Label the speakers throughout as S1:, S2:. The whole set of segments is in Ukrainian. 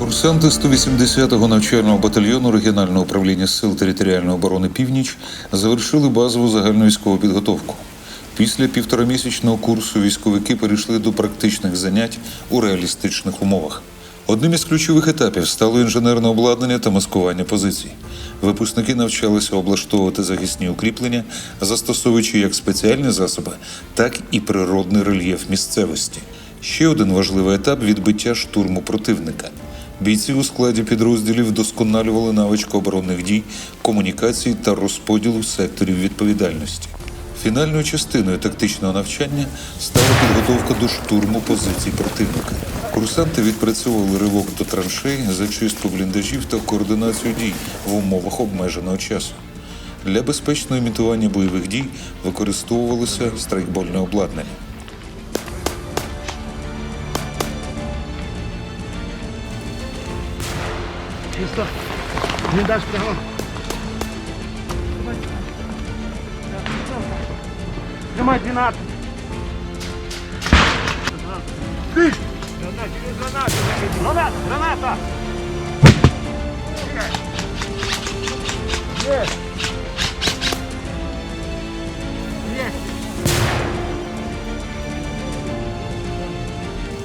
S1: Курсанти 180-го навчального батальйону регіонального управління сил територіальної оборони Північ завершили базову загальновійськову підготовку. Після півторамісячного курсу військовики перейшли до практичних занять у реалістичних умовах. Одним із ключових етапів стало інженерне обладнання та маскування позицій. Випускники навчалися облаштовувати захисні укріплення, застосовуючи як спеціальні засоби, так і природний рельєф місцевості. Ще один важливий етап відбиття штурму противника. Бійці у складі підрозділів вдосконалювали навички оборонних дій, комунікації та розподілу секторів відповідальності. Фінальною частиною тактичного навчання стала підготовка до штурму позицій противника. Курсанти відпрацьовували ривок до траншей, зачистку бліндажів та координацію дій в умовах обмеженого часу. Для безпечного імітування бойових дій використовувалося страйкбольне обладнання.
S2: Чисто. Бліндаж прямо. Тримай 12. Ти! Граната, граната! Граната! Є!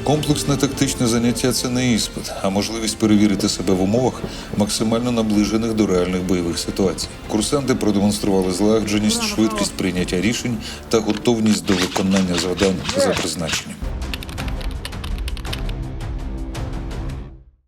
S1: Комплексне тактичне заняття це не іспит, а можливість перевірити себе в умовах, максимально наближених до реальних бойових ситуацій. Курсанти продемонстрували злагодженість, швидкість прийняття рішень та готовність до виконання завдань за призначенням.